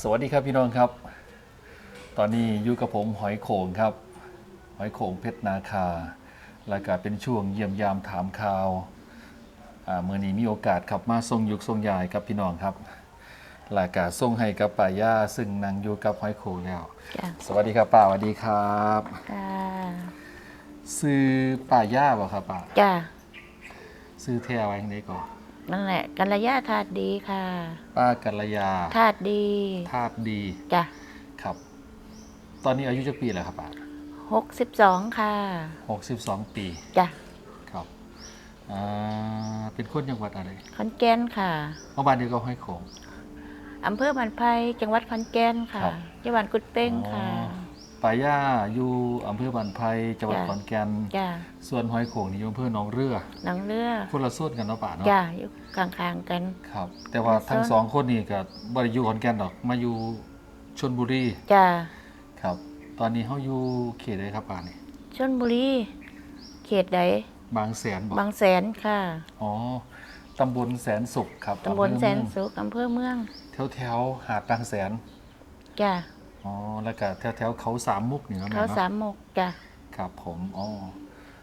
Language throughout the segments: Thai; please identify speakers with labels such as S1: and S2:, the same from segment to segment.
S1: สวัสดีครับพี่น้องครับ ตอนนี้อยู่กับผมหอยโขงครับ หอยโขงเพชรนาคา และก็เป็นช่วงเยี่ยมยามถามข่าวอ่าเมื่อนี้มีโอกาสขับมาทรงยุคทรงยายกับพี่น้องครับและก็ส่งให้กับป่าย่าซึ่งนั่งอยู่กับหอยโขงแล้ว
S2: จ้ะ
S1: สวัสดีครับป้าสวัสดีครับ
S2: จ้า
S1: ซื้อป่าย่าบ่ครับป้า
S2: จ้า
S1: ซื้อแท้ไว้ทางไหนก่อน
S2: นั่นแหละกัลยาธาตุดีค่ะ
S1: ป้ากัลยา
S2: ธาตุดี
S1: ธาตุดี
S2: จ้ะ
S1: ครับ ตอนนี้อายุจักปีแล้วครับป้า
S2: หกสิบสองค่ะ
S1: 62ปี
S2: จ้ะ
S1: ครับอ่าเป็นคนจังหวัดอะไร
S2: ขอนแก่นค่ะ
S1: เมื่อบ้านเดียวก็ห้อยโขง
S2: อำเภอบันไพจังหวัดขอนแก่นค่ะ
S1: ครับ
S2: จังหวัดกุดเป้งค่ะ
S1: อ๋อ ป่าย่าอยู่อำเภอบันไพจังหวัด
S2: จ้ะ
S1: ขอนแก่น
S2: จ้า
S1: ส่วนห้อยโขงนี่อยู่อำเภอหนองเรือ
S2: หนังเรือ
S1: คนละส่วนกันเนาะป่าเนาะ
S2: จ้าอยู่กลางๆกัน
S1: ครับ แต่ว่า
S2: คนละ
S1: ทั้ง
S2: ส่วน
S1: สองคนนี่ก็บ่ได้อยู่ขอนแก่นดอกมาอยู่ชลบุรี
S2: จ้า
S1: ครับ ตอนนี้เฮาอยู่เขตใดครับป่านี่
S2: ชลบุรี เขตใด
S1: บางแสนบ่
S2: บางแสนค่ะ
S1: อ๋อตำบลแสนสุขครับ
S2: ตำบลแสนสุขอำเภอเมือง
S1: แถวแถวๆหาดบางแสน
S2: จ้า
S1: อ๋อแล้วก็แถวแถวๆเขาสามมุกนี่เนาะแม่
S2: เขา
S1: เนาะ
S2: สามหมกจ้า
S1: ครับ ผมอ๋อ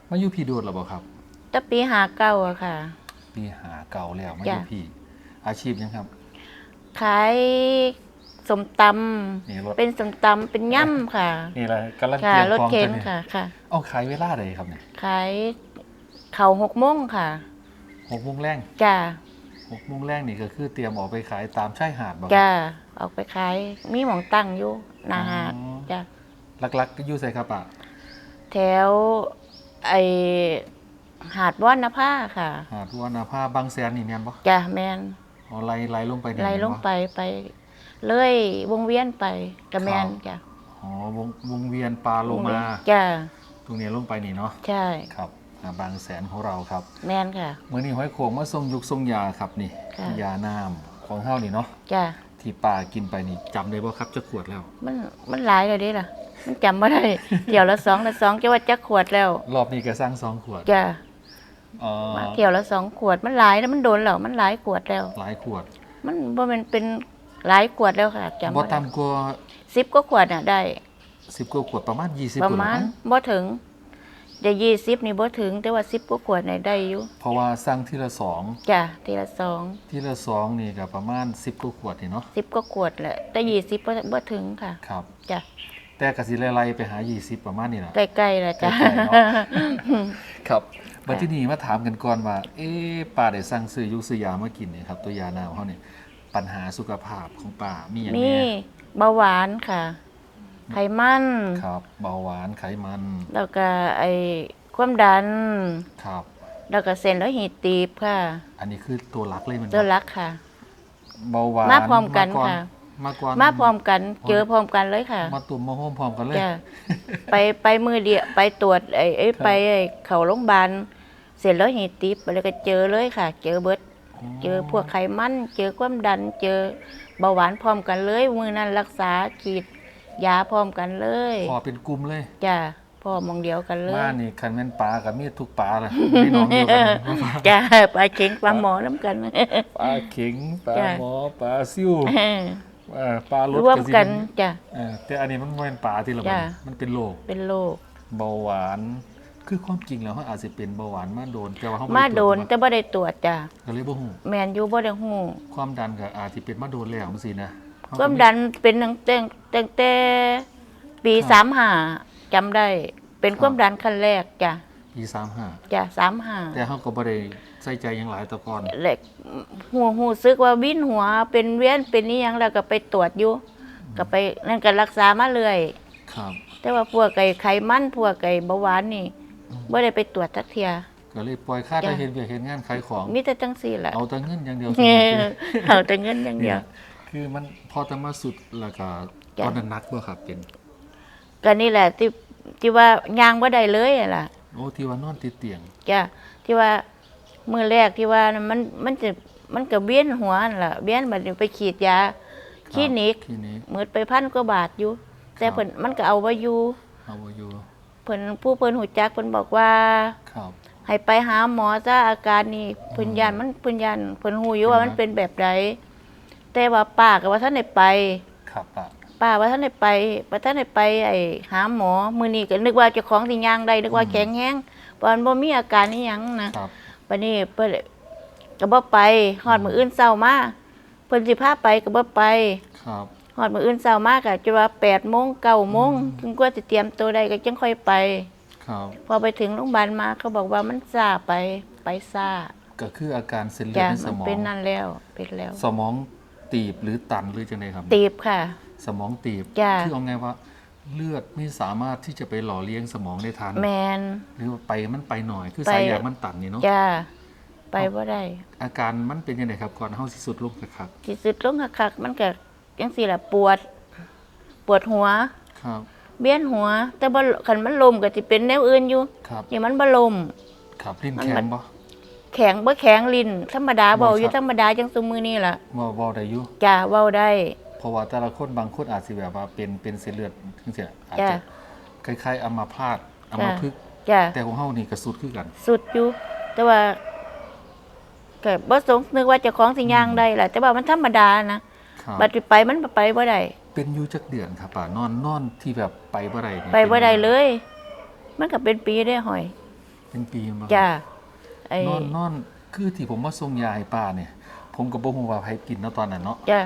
S1: มาอยู่พี่โดดหรือเปล่าครับ
S2: ตั้งปีหาเก้าอะค่ะ
S1: พี่หาเก่าแล้วมาอ
S2: จ้ะ
S1: ยู่พี่ อาชีพยังครับ
S2: ขายสมต
S1: นี่รถำ
S2: เป็นสมตำเป็นย่ำค่ะ
S1: นี่แหละกำลัง
S2: ค่ะ
S1: เตรียม
S2: รถ
S1: ของ
S2: เข็น
S1: ตัวนี้
S2: ค่ะค่ะ
S1: เอาขายเวลาเลยครับเนี่ย
S2: ขายเข่าหกโมงค่ะ
S1: หกโมงแรง
S2: จ้า
S1: หกโมงแรงนี่ก็คือเตรียมออกไปขายตามชายหาดบ่
S2: จ้าออกไปขายมีหมองตั้งอยู่ หนาหาด
S1: อ๋อ
S2: จ้า
S1: หลักๆก็อยู่ใส่ครับอะ
S2: แถวไอหาดว่านนภาค่ะ
S1: หาดวานาภาบางแสนนี่แม่นบ่
S2: จ้าแมน
S1: อ๋อไล่ไล่ลงไปนี่
S2: ไล่
S1: แม่นบ่
S2: ลงไปไปเลยวงเวียนไปกระแมนจ้า
S1: อ๋อวงวงเวียนปลาโลมา
S2: จ้า
S1: ตรงนี้ลงไปนี่เนาะ
S2: ใช่
S1: ครับอ่าบางแสนของเราครับ
S2: แมนค่ะ
S1: เมื่อนี้ห้อยโขงมาทรงยุกทรงยาครับนี่
S2: ค่ะ
S1: ยาน้ำของเฮานี่เนาะ
S2: จ้า
S1: ที่ป่ากินไปนี่จำได้บ่ครับจะขวดแล้ว
S2: มันมันหลายเลยเดิล่ะ มันจำไม่ได้ เที่ยวละสองละสองจะว่าจะขวดแล้ว
S1: รอบนี้ก็สร้างสองขวด
S2: จ้า
S1: อ๋อ
S2: มาเที่ยวละสองขวดมันหลายแล้วมันโดนแล้วมันหลายขวดแล้ว
S1: หลายขวด
S2: มันบ่แมันเป็นหลายขวดแล้วค่ะจำ
S1: บ่
S2: บ่ได้
S1: ต่ำกว่า
S2: สิบก็ขวดน่ะได้
S1: 10กว่าขวดประมาณ20
S2: ประ
S1: ขวด
S2: มาณ
S1: มั้ง
S2: บ่ถึง เดี๋ยวยี่สิบนี่บ่ถึง แต่ว่าสิบก็ขวดน่ะได้อยู่
S1: เพราะว่าสร้างทีละสอง
S2: จ้ะทีละสอง
S1: ทีละสองนี่ก็ประมาณ10กว่าขวดนี่เนาะ
S2: สิบก็ขวดแหละแต่ยี่สิบบ่บ่ถึงค่ะ
S1: ครับ
S2: จ้ะ
S1: แต่ก็สิไล่ๆไปหา20ประมาณนี้ล่ะ
S2: ใกล้ๆแล้วจ้ะ
S1: ใกล้ๆเนาะครับมาที่นี่มาถามกันก่อนว่า เอ๊ะป้าได้สั่งซื้อยุกซื้อยามากินเนี่ยครับ ตัวยาน้ำเฮานี่ปัญหาสุขภาพของป้ามีอย่าง
S2: มี
S1: แน่
S2: เบาหวานค่ะ ไขมัน
S1: ครับ เบาหวานไขมัน
S2: แล้วก็ไอ้ความดัน
S1: ครับ
S2: แล้วก็เส้นโลหิตตีบค่ะ
S1: อันนี้คือตัวหลักเลยมัน
S2: ตัวรักค่ะ
S1: เบาหวาน
S2: มาพร้อมกัน
S1: ก่
S2: ค่ะ
S1: มาก่อน
S2: มาพร้อมกัน เจอพร้อมกันเลยค่ะ
S1: มาตุ่มมาโฮมพร้อมกันเลย
S2: จ้ะไปไปมือเดียวไปตรวจไอ้ไอ้
S1: ครับ
S2: ไปไอ้เขาโรงพยาบาลเสร็จแล้วหีติบแล้วก็เจอเลยค่ะ เจอเบิดเจอพวกไขมัน เจอความดัน เจอเบาหวานพร้อมกันเลย มือนั้นรักษาฉีด ยาพร้อมกันเลย
S1: พอเป็นกลุ่มเลย
S2: จ้ะพ่อมองเดียวกันเลย
S1: มานี่คันแม่นปลากับมีดทุกปลาเลยพี่น้องเดียวกัน
S2: จ้ะปลาเข็งปลาหมอน้ำกัน
S1: ปลาเข็งปลา
S2: จ้ะ
S1: หมอปลาซิ่วเอ่อปลารส
S2: ร่วม
S1: สิ
S2: กัน
S1: เป็
S2: จ้ะ
S1: เออแต่อันนี้มันไม่เป็นปลาที่เรา
S2: จ้ะ
S1: มันเป็นโรค
S2: เป็นโรค
S1: เบาหวานคือความจริงแล้วเขาอาจจะเป็นเบาหวานมาโดนแต่ว่าเขา
S2: มา
S1: ไตรวจ
S2: โดนแต่บ่ได้ตรวจจ้ะ
S1: ก็เลยบ่ฮู้
S2: แมนอยู่บ่ได้ฮู้
S1: ความดันก็อาจจะเป็นมาโดนแล้วจังซี่นะเข
S2: ความดันเป็นตั้งแต่ตั้งแต่ปีสามห้าจำได้ เป็นความดันขั้นแรกจ้ะ
S1: ปี35
S2: จ้ะสามห้า
S1: แต่เขาก็บ่ได้ใส่ใจหยังหลายแตะก่อน
S2: แหลกหัวหูซึกว่าวินหัวเป็นเวียนเป็นนี่ยังแล้วก็ไปตรวจอยู่ก็ไปนั่นก็รักษามาเลย
S1: ครับ
S2: แต่ว่าพวกไก่ไขมันพวกไก่เบาหวานนี่บ่ได้ไปตรวจสักเทีย
S1: ก็เลยปล่อยค่า
S2: จ้ะ
S1: ได้เห็นเวียกเห็นงานขายของ
S2: มีแต่จังซี่แหละ
S1: เอาแต่เงินอย่างเดียว
S2: เออเอาแต่เงินอย่างเดี
S1: เนี่ย
S2: วย
S1: คือมันพอจะมาสุดแล้วก็
S2: จ้ะ
S1: ตอนนั้นนักบ่ครับเป็น
S2: ก็นี่แหละที่ที่ว่ายางบ่ได้เลยอะล่ะ
S1: โอ้ที่ว่านอนติดเตียง
S2: จ้ะที่ว่ามือแรกที่ว่ามันมันจะมันก็เบี้ยนหัวนั่นล่ะเบี้ยนบัดนี้ไปฉีดยาคลินิก
S1: คลินิก
S2: หมืดไปพันกว่าบาทอยู่ แต่
S1: ครับ
S2: เพิ่นมันก็เอาไว้อยู่
S1: เอาบ่อยู่
S2: เพิ่นผู้เพิ่นหูจักเพิ่นบอกว่า
S1: ครับ
S2: ให้ไปหาหมอซะอาการนี่เพิ่นยานมันเพิ่นยานเพิ่นฮู้อยู่ว่ามันเป็นแบบใด แต่ว่าป้าก็ว่าท่านได้ไป
S1: ครับป้า
S2: ป้าว่าท่านได้ไปว่าท่านได้ไปไอ้หาหมอมื้อนี้ก็นึกว่าเจ้าของสิย่างได้นึกว่า
S1: อืม
S2: แข็งแรงเพราะมันบ่มีอาการอีหยังนะครับวันนี้เพิ่นก็บ่ไปฮอดมื้ออื่นเช้ามาเพิ่นสิพาไปก็บ่ไป
S1: ครับ
S2: ฮอดมื้ออื่นเช้ามาก็จะว่า8โมง9โมงถึงกว่าจะเตรียมตัวได้ก็จังค่อยไป
S1: ครับ
S2: พอไปถึงโรงพยาบาลมาเขาบอกว่ามันซ่าไปไปซ่า
S1: ก็คืออาการเส้นเลือด
S2: จ้ะ
S1: ในส
S2: มัน
S1: มอง
S2: เป็นนั่นแล้วเป็นแล้ว
S1: สมอง ตีบหรือตันหรือจังไดครับ
S2: ตีบค่ะ
S1: สมองตีบ
S2: จ้ะ
S1: คือเอาไงว่าเลือดไม่สามารถที่จะไปหล่อเลี้ยงสมองได้ทัน
S2: แมน
S1: หรือว่าไปมันไปหน่อย คือ
S2: ไป
S1: สายยางมันตันนี่เนาะ
S2: จ้าไปบ่ได้
S1: อาการมันเป็นยังไงครับก่อนเฮาสิสุดลงคัก
S2: ที่สุดลงคักๆมันก็จังซี่ล่ะปวด ปวดหัว
S1: ๆครับ
S2: เวียนหัว แต่บ่คันมันลมก็สิเป็นแนวอื่นอยู่
S1: ครับ
S2: นี่มันบ่ลม
S1: ครับลิ้น
S2: มัน
S1: แข็
S2: มั
S1: ง
S2: น
S1: บ่
S2: แข็งบ่แข็งลิ้นธรรมดา
S1: บ่
S2: เว้าอยู่
S1: ครับ
S2: ธรรมดาจังซุมื้อนี้ล่ะ
S1: ว่าเว้าได้อยู่
S2: จ้าเว้าได้
S1: เพราะว่าแต่ละคนบางคนอาจสิแบบว่าเป็นเป็นเส้นเลือดจังซี่อาจ
S2: จ้ะ
S1: จะคล้ายๆอัมาพาตอัมาพึกษ์
S2: จ้า
S1: แต่ของเฮานี่ก็สุดคือกัน
S2: สุดอยู่ แต่ว่าก็บ่สงนึกว่าเจ้าของสิย่างได้ล่ะแต่ว่ามันธรรมดานะครับบัดสิไปมันไปบ่ได้
S1: เป็นอยู่จักเดือนครับป่านอนนอนที่แบบไปบ่ได้นี่
S2: ไปบ่ได้เลย มันก็เป็นปีได้หอย
S1: เป็นปีมา
S2: จ้า ไอ้
S1: นอนนอนคือที่ผมมาส่งยาให้ป้าเนี่ย ผมก็บ่ฮู้ว่าใครกินเนาะตอนนั้นเนาะ
S2: จ้า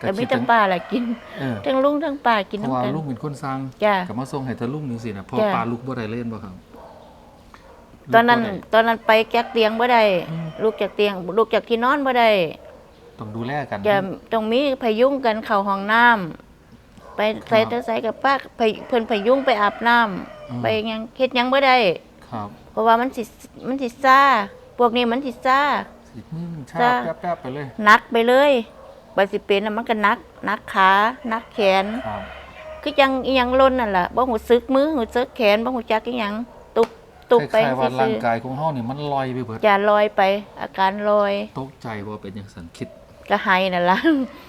S1: ก็
S2: แต่มี
S1: คิด
S2: แต่
S1: ถึง
S2: ป้าล่ะกิน
S1: เออ
S2: ทั้งลุงทั้งป้ากิน
S1: เพราะว่า
S2: น้ำกัน
S1: ลุงเป็นคนสั่ง
S2: จ้า
S1: ก็มาส่งให้แต่ลุงจังซี่นะพอ
S2: จ้ะ
S1: ป้าลุกบ่ได้เล่นบ่ครับ
S2: ตอนนั้น
S1: ลุกบ่ได้
S2: ตอนนั้นไปจากเตียงบ่ได้
S1: อืม
S2: ลูกจากเตียงลูกจากที่นอนบ่ได้
S1: ต้องดูแลกัน
S2: จะต้องมีพยุงกันเข้าห้องน้ำไปใส่แต่ใส่กับป้าพยเพิ่นพยุงไปอาบน้ำไปหยังเฮ็ดหยังบ่ได้
S1: ครับ
S2: เพ ราะว่ามันสิมันสิซ่าพวกนี้มันสิซ่า
S1: สิมือมันชา
S2: จ้ะ
S1: แป๊บๆไปเลย
S2: หนักไปเลยบัดสิเป็นน่ะมันก็หนักหนักขาหนักแขน
S1: ครับ
S2: คือจังอีหยังล่นนั่นล่ะบ่หูซึกมือหูซึกแขนบ่หูจักอีหยังตุบตุบ
S1: ค
S2: ไป
S1: ล้ายๆว่า
S2: ซื่
S1: ร่าง
S2: อๆ
S1: กายของเฮานี่มันลอยไปเบิด
S2: อย่าลอยไป อาการลอย
S1: ตกใจว่าเป็นจังซั่นคิด
S2: ก็ไห้นั่นล่ะ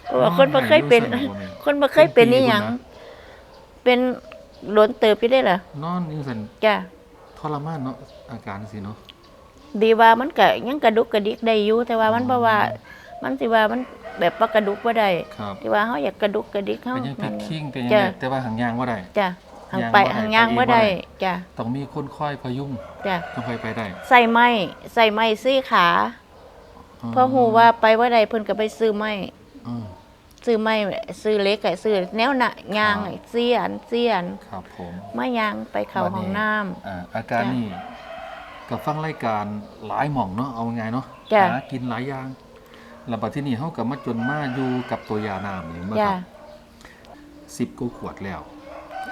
S2: เพราะว่าคนบ่เคยเป็น
S1: นอนให้รู้สึกว่าแม่
S2: คนบ่เคยเป็นนี่หยัง เป็นหลวนเติบอยู่ได้ล่ะ
S1: นอนจังซั่น
S2: จ้ะ
S1: ทรมานเนาะอาการสิเนาะ
S2: ดีว่ามันก็ยังกระดุกกระดิกได้อยู่แต่ว่ามันบ่ว่า มันสิว่ามันแบบว่ากระดุกบ่ได้
S1: ครับ
S2: ที่ว่าเฮาอยากกระดุกกระดิกเฮา
S1: เป็นยังพลิกคิงเป็นยัง
S2: จ้ะ
S1: ไงแต่ว่าหางยางบ่ได้
S2: จ้ะทาง
S1: ย่าง
S2: ไป
S1: บ่ได้
S2: ทางย่าง
S1: ไปเอง
S2: บ่
S1: บ่ได้
S2: ได้จ้ะ
S1: ต้องมีคนคอยพยุง
S2: จ้ะ
S1: ต้องคอยไปได้
S2: ใส่ไม้ใส่ไม้ซี่ขาเพราะฮู้ว่าไปบ่ได้เพิ่นก็ไปซื้อไม้
S1: อืม
S2: ซื้อไม้ซื้อเหล็กไอ้ซื้อแนวหนะยาง
S1: ครับ
S2: ไอ้เสียนเสียน
S1: ครับผม
S2: มายางไปเข้าห้องน้ำ
S1: อ่าอาการ
S2: จ้ะ
S1: นี่กับฟังรายการหลายหม่องเนาะเอาไงเนาะ
S2: จ้ะ
S1: หากินหลายอย่างแล้วบัดที่นี่เฮาก็มาจนมาอยู่กับตัวยาน้ำนี่มาค
S2: จ้ะ
S1: รับสิบกว่าขวดแล้ว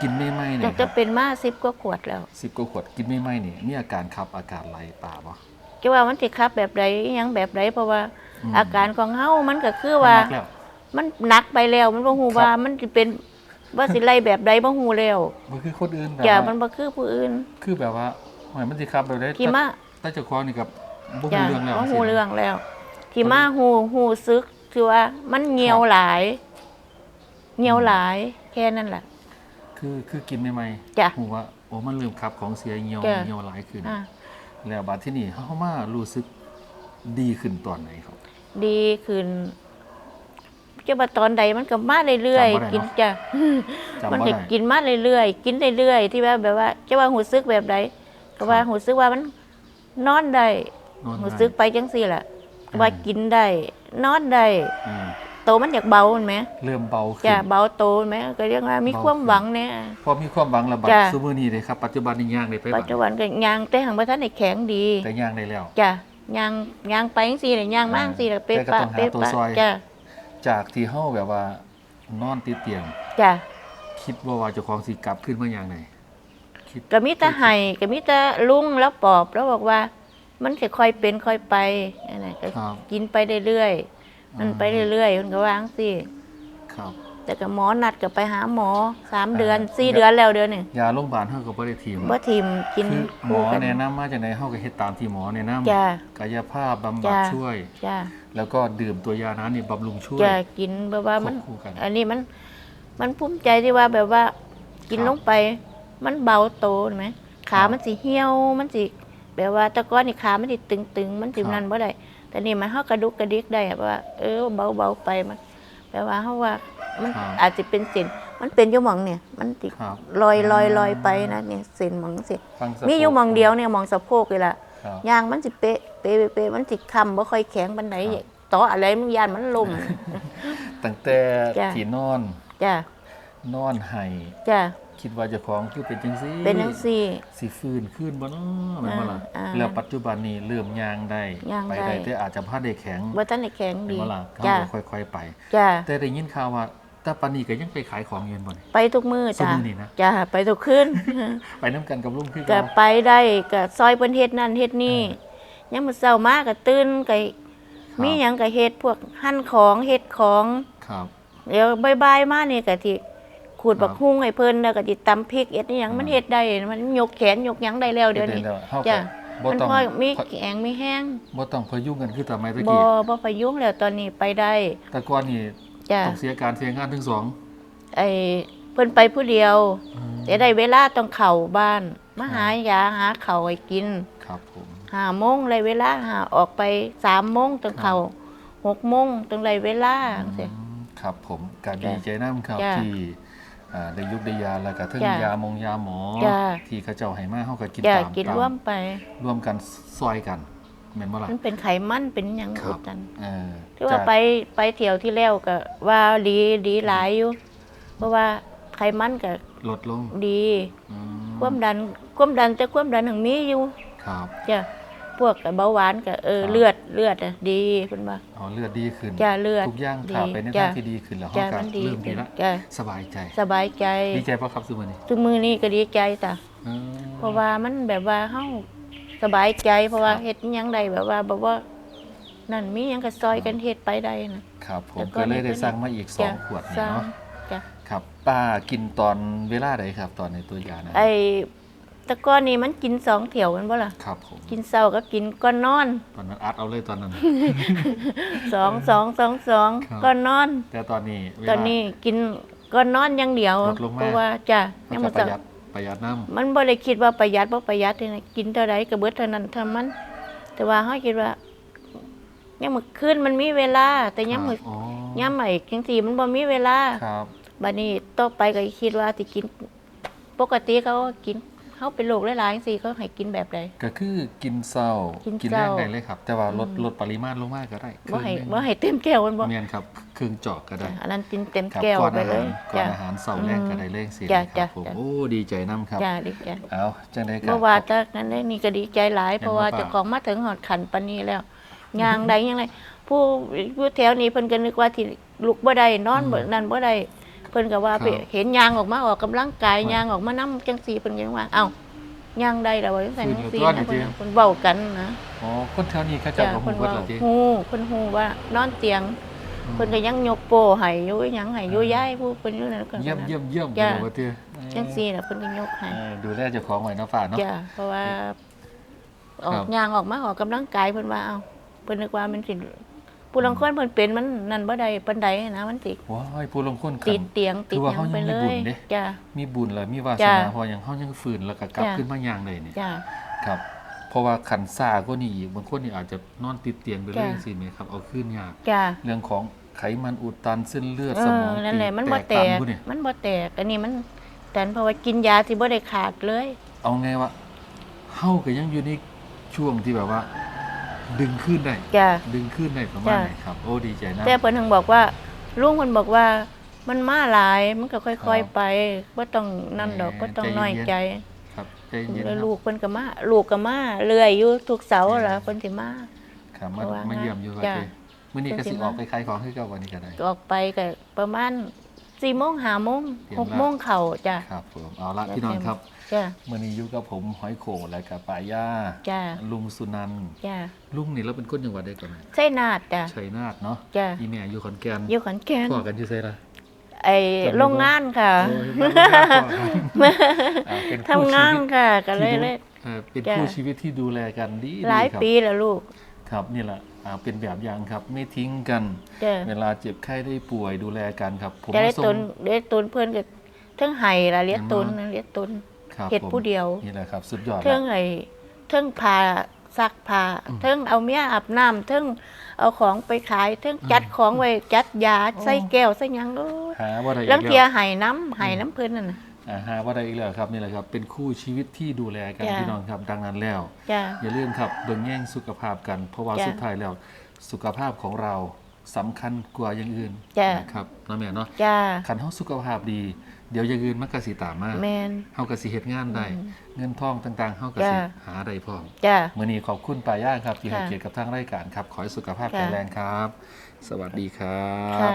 S1: กินไม่ไหม
S2: จ
S1: เนี่ย
S2: น
S1: ค
S2: จะ
S1: รับ
S2: เป็นมาสิบกว่าขวดแล้ว
S1: สิบกว่าขวดกินไม่ไหมนี่มีอาการขับอากาศไหลตาบ่
S2: จะว่ามันสิครับแบบใดอิหยังแบบใดเพราะว่า
S1: ม
S2: อาการของเฮามันก็คือว่า
S1: นักแล้ว
S2: มันหนักไปแล้ว มันบ่ฮู้
S1: ครับ
S2: ว่ามันสิเป็นว่าสิไล่แบบใดบ่ฮู้แล้ว
S1: มันคือคนอื่นแบบ
S2: จ้ะ
S1: ว่า
S2: มันบ่คือผู้อื่น
S1: คือแบบว่าหอยมันสิครับแบบได้
S2: ที่มา
S1: แต่เจ้าของนี่กับบ่
S2: จ้ะ
S1: ฮู้เรื่องแล้ว
S2: บ่
S1: สิ
S2: ฮู้เรื่องแล้วที่มาฮู้ฮู้ซึกคือว่ามันเหี่ยวหลายเหี่ยวหลายแค่นั้นแหละ
S1: คือคือกินไม่ไหม
S2: จ้ะ
S1: ฮู้ว่าโอ้มันเริ่มขับของเสียเหี่ยว
S2: จ้ะ
S1: เหี่ยวหลายขึ้น
S2: อะ
S1: แล้วบัดที่นี่เฮามารู้สึกดีขึ้นตอนไหนครับ
S2: ดีขึ้น จะว่าตอนใดมันก็มาเรื่อย
S1: จำบ่ได้
S2: ๆกิน
S1: เนาะ
S2: จ้ะ
S1: จำ
S2: มัน
S1: บ่
S2: ก็
S1: ได้
S2: กินมาเรื่อยๆกินเรื่อยๆที่ว่าแบบว่าจะว่าหูซึกแบบใดก็ว่า
S1: ครับ
S2: หูซึกว่ามันนอนได้
S1: นอน
S2: หู
S1: ได้
S2: ซึกไปจังซี่ล่ะ
S1: อ่า
S2: ว่ากินได้นอนได้
S1: อืม
S2: โตมันอยากเบาเห็นไหม
S1: เริ่มเบาขึ้
S2: จะ
S1: น
S2: เบาโตเห็นไหมก็เรียกว่ามี
S1: เบา
S2: ความ
S1: ขึ้น
S2: หวังเนี่ย
S1: พอมีความหวังระบาด
S2: จ้ะ
S1: ซุมื้อนี้เลยครับปัจจุบันนี้ย่างได้ไป
S2: ปั
S1: บ้า
S2: จ
S1: ง
S2: จุบันก็ยางแต่หังบ่ทันได้แข็งดี
S1: แต่ย่างได้แล้ว
S2: จ้ะยางยางไปจังซี่น่ะยางมาจังซี่ล่ะเป๊ะ
S1: แต่ก็
S2: ปะ
S1: ต้องหา
S2: เป๊ะ
S1: ตัว
S2: ปะ
S1: ซอย
S2: จ้ะ
S1: จากที่เฮาแบบว่านอนติดเตียง
S2: จ้ะ
S1: คิดว่าว่าเจ้าของสิกลับขึ้นมาอย่างไหนคิด
S2: ก็มีแต่ให้ก็มีแต่ลุงแล้วปอบแล้วบอกว่า มันจะค่อยเป็นค่อยไปนั่นน่ะก็
S1: ครับ
S2: กินไปเรื่อยๆมันไปเรื่อยๆมันก็วาจั่งสิ
S1: ครับ
S2: แต่ก็หมอนัดก็ไปหาหมอสามเดือน
S1: อ่า
S2: สี่เดือนแล้วเดือนนี่
S1: ยาโรงพยาบาลเฮาก็บ่ได้ทีม
S2: บ่ทิมกิน
S1: คือหม
S2: คู่
S1: อ
S2: กัน
S1: แนะนำมาจากไหนเฮาก็เฮ็ดตามที่หมอแนะนำ
S2: จ้ะ
S1: กายภาพบำบัด
S2: จ้ะ
S1: ช่วย
S2: จ้ะ
S1: แล้วก็ดื่มตัวยานั้นนี่บำรุงช่วย
S2: จะกินแบบว่ามัน
S1: ควบคู่กัน
S2: อันนี้มันมันภูมิใจที่ว่าแบบว่ากิน
S1: ครับ
S2: ลงไป มันเบาโตเห็นไหมขา
S1: ครับ
S2: มันสิเหี่ยวมันสิแบบว่าแต่ก่อนนี่ขามันสิตึงๆ มันสิ
S1: ครับ
S2: นั่นบ่ได้แต่นี่มันเฮากระดุกกระดิกได้อะว่าเออเบาๆไปมันแปลว่าเฮาว่า มัน
S1: ครับ
S2: อาจจะเป็นเส้นมันเป็นอยู่หมองเนี่ยมันติ
S1: ครับ
S2: ลอยลอยลอยไปนะเนี่ยเส้นหมองสิ
S1: ฟังสะ
S2: มีอยู่หมองเดียวเนี่ยหมองสะโพกเลยล่ะ
S1: ครับ
S2: ยางมันสิเป๊ะเป๊ะเป๊ะเป๊ะมันสิคำบ่ค่อยแข็งปานใด
S1: ครับ
S2: ต่ออะไรมันยานมันล่ม
S1: ตั้งแต่
S2: จ้ะ
S1: ที่นอน
S2: จ้ะ
S1: นอนไห้
S2: จ้ะ
S1: คิดว่าเจ้าของคือเป็นจังซี่
S2: เป็นจังซี่
S1: สิฟื้นขึ้นบ่เนาะแม่นบ่ล่ะ
S2: อ่า
S1: แล้วปัจจุบันนี้เริ่มย่างได้
S2: ย่าง
S1: ไป
S2: ได้
S1: ได้แต่อาจจะพลาดได้แข็ง
S2: บ่ทันได้แข็ง
S1: แม่น
S2: ดี
S1: บ่ล่ะเขา
S2: จ้ะ
S1: ก็ค่อยๆไป
S2: จ้ะ
S1: แต่ได้ยินข่าวว่า แต่ปานนี้ก็ยังไปขายของอยู่บ่นี่
S2: ไปทุกมื้อจ้ะ
S1: ซุมื้อนี่นะ
S2: จ้ะไปทุกคืน
S1: ไปนํกันกับลุงคือ
S2: ก็
S1: เก่า
S2: ไปได้ก็ซอยเพิ่นเฮ็ดนั่นเฮ็ดนี่ยังมื้อเช้ามาก็ตื่นก็มีหยังก็เฮ็ดพวกหั่นของเฮ็ดของ
S1: ครับ
S2: เดี๋ยวบ่ายๆมานี่ก็สิขูด
S1: ครั
S2: บั
S1: บ
S2: กฮุ้งให้เพิ่นแล้วก็สิตำพริกเอ็ดอีหยังมันเฮ็ดได้ มันยกแขนยกหยังได้แล้วเดี๋ยวนี้
S1: ฮ็ดไเฮา
S2: จ้ะ
S1: ก็บ่
S2: มัน
S1: ต้อง
S2: พอมีแข็งมีแห้ง
S1: บ่ต้องพยุงกันคือสมัยตะ
S2: บ่
S1: กี้
S2: บ่พยุงแล้วตอนนี้ไปได้
S1: แต่ก่อนนี่
S2: จ้ะ
S1: ต้องเสียการเสียงานทั้งสอง
S2: ไอ้เพิ่นไปผู้เดียวแต่ได้เวลาต้องเข้าบ้าน มาหายาหาข้าวให้กิน
S1: ครับผม
S2: ห้าโมงเลยเวลาหาออกไปสามโมงต้องเข้าหกโมงต้องได้เวลาจังซี่
S1: อืมครับผมก็
S2: จ้ะ
S1: ดีใจนํครับ
S2: จ้ะ
S1: ที่อ่าได้ยุกได้ยาแล้วก็ถึง
S2: จ้ะ
S1: ยามงยาหมอ
S2: จ้ะ
S1: ที่เขาเจ้าให้มาเฮาก็กิน
S2: อย่า
S1: ตาม
S2: กิน
S1: ตาม
S2: ร่วมไป
S1: ร่วมกันซอยกัน แม่นบ่ล่ะ
S2: มันเป็นไขมันเป็นหยัง
S1: ครั
S2: อุ
S1: บ
S2: ดกัน
S1: เออ
S2: ที่ว่า
S1: จาก
S2: ไปไปเที่ยวที่แล้วก็ว่าดีดีหลายอยู่ เพราะว่าไขมันก็
S1: ลดลง
S2: ดี
S1: อืม
S2: ความดันความดันแต่ความดันถึงมีอยู่
S1: ครับ
S2: จ้ะพวกเบาหวานก็เออ
S1: ครับ
S2: เลือดเลือดอะดีเพิ่นว่า
S1: อ๋อเลือดดีขึ้น
S2: จ้ะเลือด
S1: ทุกอย่าง
S2: ดี
S1: ข่าวไปใน
S2: จ้ะ
S1: ทางที่ดีขึ้นแล้ว
S2: จ้ะ
S1: เฮาก็
S2: มันดี
S1: เริ่มดีละ
S2: จ้ะ
S1: สบายใจ
S2: สบายใจ
S1: ดีใจป่ะครับซุมื้อนี้
S2: ทุกมือนี้ก็ดีใจจ้ะ
S1: อืม
S2: เพราะว่ามันแบบว่าเฮา สบายใจเพราะว่า
S1: ครับ
S2: เฮ็ดอิหยังได้แบบว่าแบบว่า นั่นมีหยังก็ซอยกันเฮ็ดไปได้นะ ครับ
S1: ผ
S2: แล้
S1: ม
S2: วก็
S1: ก็เลย
S2: นี่
S1: ได้
S2: ก็
S1: สั่งมาอีกสองขวดนี่
S2: จ้ะ
S1: เนาะ
S2: จ้ะ
S1: ครับป้ากินตอนเวลาใดครับ ตอนในตัวยานะ
S2: ไอ้แตะก้อนนี้มันกินสองเถี่ยวแมันบ่ล่ะ
S1: ครับผม
S2: กินเช้าก็กินก่อนนอน
S1: ตอนนั้นอัดเอาเลยตอนนั้น
S2: สองสองสองสอง
S1: ครับ
S2: ก่อนนอน
S1: แต่ตอนนี้เวลา
S2: ตอนนี้กินก่อนนอนอย่างเดียว
S1: ลดลงมา
S2: เพราะว่าจ้ะ
S1: มั
S2: ยั
S1: น
S2: ง
S1: จะ
S2: บ่
S1: ประ
S2: ต้อง
S1: หยัด ประหยัดน้
S2: มันบ่ได้คิดว่าประหยัดบ่ประหยัดนี่นะกินเท่าใดก็เบิดเท่านั้นเท่ามัน แต่ว่าเฮาคิดว่ายังมื้อคืนมันมีเวลา แต่ำยังมื้อ
S1: อ๋อยา
S2: มใหม่จังซี่มันบ่มีเวลา
S1: ครับ
S2: บัดนี้ต่อไปก็คิดว่าสิกิน ปกติเขาก็กิน เฮาเป็นโรคหลายๆจังซี่เขาให้กินแบบใด
S1: ก็คือกินเศร้า
S2: กิน
S1: กิน
S2: เช้า
S1: แรงได้เลยครับ แต่ว่าลด
S2: อืม
S1: ลดปริมาณลงมากก็ได้
S2: บ่ให้
S1: ครึ่ง
S2: บ่ให้เต็มแก้วมันบ่
S1: เมียนครับครึ่งจอกก็ได้
S2: อันนั้นกินเต็ม
S1: ครับ
S2: แก้ว
S1: ก่อน
S2: ไป
S1: อา
S2: เล
S1: หาร
S2: ย
S1: ก่อน
S2: จ้ะ
S1: อาหารเสาร์แรกก็ได้เลขสิ
S2: จ้ะ
S1: นะครับ
S2: จ้ะ
S1: ผม
S2: จ้ะ
S1: โอ้ดีใจน้ำครับ
S2: จ้าดิจ้า
S1: เอาจังได้ครับ
S2: เมื่อวานจากนั้นได้นี่ก็ดีใจหลายเพราะว่า
S1: เห็นว่า
S2: เจ้าของมาถึงหอดขันปานนี้แล้วยางใดยังไงผู้ผู้แถวนี้เพิ่นก็นึกว่าที่ลุกบ่ได้นอนบ่นั่นบ่ได้เพิ่นก็ว่าไปเห็นยางออกมาออกกำลังกายยางออกมานํจังซี่เพิ่นก็ยังว่า เอ้ายางได้แล้วว่าจังซั่นจังซี่นะเพิ่นเพิ่นเว้ากันนะ
S1: อ๋อคนแถวนี้เขาเจะ
S2: จ้า
S1: บ่ฮู้
S2: เพิ่น
S1: เบิด
S2: ว่า
S1: แล้วติ
S2: ฮู้เพิ่นฮู้ว่านอนเตียงเพิ่นก็ยังยกโป้ให้อยู่หยังให้อยู่ย้ายผู้เพิ่นอยู่นั่นก็
S1: เยี่ยมเยี่ยมเยี่ยม
S2: จ้ะ
S1: เลยว่าติ
S2: จังซี่น่ะเพิ่นก็ยกให้
S1: เออดูแลเจ้าของไว้เนาะฝ่าเนาะ
S2: จ้ะเพราะว่าออ
S1: ครั
S2: ก
S1: บ
S2: ยางออกมาออกกำลังกายเพิ่นว่าเอ้าเพิ่นนึกว่ามันสิ ผู้ลางคนเพิ่นเป็นมันนั่นบ่ได้ปานใดนะมันสิ
S1: ว้ายผู้ลงคนขั
S2: ติ
S1: น
S2: ดเตียงติด
S1: คือ
S2: ห
S1: ว่า
S2: ยัง
S1: เขา
S2: ไป
S1: ยัง
S2: เล
S1: มีบุญ
S2: ย
S1: เด้
S2: จ้ะ
S1: มีบุญและมีวาส
S2: จ้ะ
S1: นาพออย่างเขายังฝืนแล้วก็กลับ
S2: จ้ะ
S1: ขึ้นมาอย่างเลยนี่
S2: จ้ะ
S1: ครับเพราะว่าขันซ่าก็นี่อีกบางคนนี่อาจจะนอนติดเตียงไปเลย
S2: จ้ะ
S1: สิไหมครับเอาขึ้นยาก
S2: จ้ะ
S1: เรื่องของไขมันอุดตันเส้นเลือด
S2: เอ
S1: ส
S2: อ
S1: มอง
S2: นั่นแหละมัน
S1: ตี
S2: บ่
S1: บ
S2: แต
S1: ตัน
S2: ก
S1: พวกนี่
S2: มันบ่แตกอันนี้มันแต่เพราะว่ากินยาที่บ่ได้ขาดเลย
S1: เอาไงวะเฮาก็ยังอยู่ในช่วงที่แบบว่า ดึงขึ้นได้
S2: จ้ะ
S1: ดึงขึ้นได้ประมาณ
S2: จ้ะ
S1: ไหนครับ โอ้ดีใจนะ
S2: แต่เพิ่นถึงบอกว่าลุงเพิ่นบอกว่ามันมาหลายมันก็ค่
S1: ครั
S2: อย
S1: บ
S2: ๆไปบ่ต้องนั่นดอก
S1: แหม
S2: บ่ต้อง
S1: ใจเย็นๆ
S2: น้อยใจ
S1: ครับใจเย็นๆค
S2: แล้
S1: รั
S2: ว
S1: บ
S2: ลูกเพิ่นก็มาลูกก็มาเรื่อยอยู่ทุกเสาร์ล่ะเพิ่นสิมา
S1: ครับมา
S2: เพราะว่า
S1: มาเยี่ยมอยู่ครับ
S2: จ้ะ
S1: เจ้มื้อนี้ก็สิ
S2: เป็นสิ
S1: ออกไปขายของคือเก่าวันนี้ก็ได้
S2: ออกไปก็ประมาณสี่โมงห้าโมง
S1: เตรียม
S2: หก
S1: ละ
S2: โมงเข่าจ้ะ
S1: ครับผมเอาละพี่น้องครับ
S2: จ้ะ
S1: มื่อนี้อยู่กับผมหอยโขงและกับป่าย่า
S2: จ้ะ
S1: ลุงสุนันท์
S2: จ้ะ
S1: ลุงนี่เราเป็นคนจังหวัดใดก่อนนะ
S2: ใช่นาดจ้ะ
S1: ชัยนาทเนาะ
S2: จ้ะ
S1: อีแม่อยู่ขอนแก่น
S2: อยู่ขอนแก่น
S1: พ่อกันอยู่ไสล่ะ
S2: ไอ้โรงงานค่ะ
S1: โอ้ยบ้านพ่อกันอ่าเป็นคู่
S2: ทำงาน
S1: ชีวิต
S2: ค่ะก็เลย
S1: ที่ดู
S2: เลย
S1: เอ่อเป็น
S2: จ้ะ
S1: คู่ชีวิตที่ดูแลกันดีๆ
S2: หลาย
S1: ครับ
S2: ปีแล้วลูก
S1: ครับนี่แหละอ่าเป็นแบบอย่างครับไม่ทิ้งกัน
S2: จ้ะ
S1: เวลาเจ็บไข้ได้ป่วยดูแลกันครับ ผม
S2: จะได้
S1: มาส่
S2: ต
S1: ง
S2: นได้ตนเพิ่นก็เทิงไห้ล่ะเลี้ยงตน
S1: เห็นบ่
S2: เลี้ยงตน
S1: ครับ
S2: เฮ็ด
S1: ผม
S2: ผู้เดียว
S1: นี่แหละครับ สุดยอด
S2: เทิ
S1: แล้ว
S2: งไอ้เทิงพาซักผ้าเทิงเอาเมียอาบน้ำเทิงเอาของไปขายเทิงจัดของไว้จัดยาใส่แก้วใส่หยังเอ้ย
S1: หาว่าได้อีก
S2: ลังเทีย
S1: แล้ว
S2: ไห้น้ำไห้น้ำเพิ่นนั่นน่ะ
S1: อ่าหาว่าได้อีกแล้วครับนี่แหละครับ เป็นคู่ชีวิตที่ดูแลกัน
S2: จ้ะ
S1: พี่น้องครับ ดังนั้นแล้ว
S2: จ้า
S1: อย่าลืมครับเบิ่งแย่งสุขภาพกัน เพราะว่า
S2: จ้ะ
S1: สุดท้ายแล้วสุขภาพของเราสำคัญกว่าอย่างอื่น
S2: จ้ะ
S1: นะครับเนาะแม่เนาะ
S2: จ้า
S1: คันเฮาสุขภาพดี เดี๋ยวอย่างอื่นมันก็สิตามมา
S2: แมน
S1: เฮาก็สิเฮ็ดงานได้เงินทองต่างๆเฮาก็สิ
S2: จ้ะ
S1: หาได้พร้อม
S2: จ้า
S1: มื่อนี้ขอบคุณปาย่าครับ ที่ให้
S2: ค่ะ
S1: เกียรติกับทางรายการครับ ขอให้สุขภาพ
S2: ค่ะ
S1: แข็งแรงครับ สวัสดีครับ
S2: ค่ะ